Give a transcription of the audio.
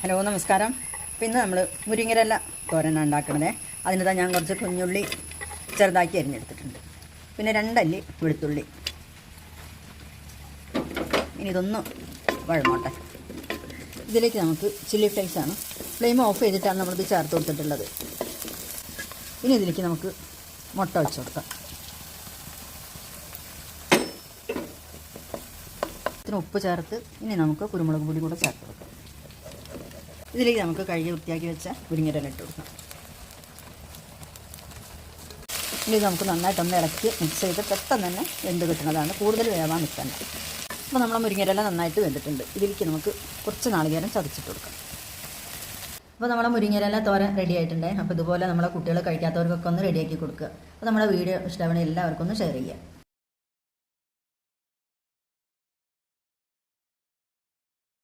Hello നമസ്കാരം. പിന്നെ നമ്മൾ മുരിങ്ങരല്ല തോരനാണ് ഉണ്ടാക്കുന്നത് അതിനിതാ ഞാൻ കുറച്ച് കുഞ്ഞുള്ളി ചെറുതാക്കി അരിഞ്ഞെടുത്തിട്ടുണ്ട്. പിന്നെ രണ്ടല്ലി വെളുത്തുള്ളി. ഇനി ഇതൊന്ന് വഴമോട്ടെ ഇതിലേക്ക് നമുക്ക് ചില്ലി ഫ്ലേക്സ് ആണ്. ഫ്ലെയിം ഓഫ് ചെയ്തിട്ടാണ് നമ്മളിത് ചേർത്ത് കൊടുത്തിട്ടുള്ളത്. ഇനി ഇതിലേക്ക് നമുക്ക് മുട്ട വെച്ച് കൊടുക്കാം. ഉപ്പ് ചേർത്ത് ഇനി നമുക്ക് കുരുമുളക് പൊടി കൂടെ ചേർത്ത് കൊടുക്കാം. ഇതിലേക്ക് നമുക്ക് കഴുകി വൃത്തിയാക്കി വെച്ച മുരിങ്ങയില ഇട്ട് കൊടുക്കാം. ഇനി നമുക്ക് നന്നായിട്ടൊന്ന് ഇളക്കി മിക്സ് ചെയ്ത് പെട്ടെന്ന് തന്നെ വെന്ത് കിട്ടുന്നതാണ് കൂടുതൽ വേവാൻ നിൽക്കണ്ട അപ്പോൾ നമ്മളെ മുരിങ്ങയില നന്നായിട്ട് വെന്തിട്ടുണ്ട്. ഇതിലേക്ക് നമുക്ക് കുറച്ച് നാളികേരം ചതച്ചിട്ട് കൊടുക്കാം. അപ്പോൾ നമ്മുടെ മുരിങ്ങയില തോരൻ റെഡി ആയിട്ടുണ്ട്. അപ്പോൾ ഇതുപോലെ നമ്മളെ കുട്ടികൾ കഴിക്കാത്തവർക്കൊക്കെ ഒന്ന് റെഡിയാക്കി കൊടുക്കുക. അപ്പോൾ നമ്മുടെ വീഡിയോ ഇഷ്ടമാണെങ്കിൽ എല്ലാവർക്കും ഒന്ന് ഷെയർ ചെയ്യുക.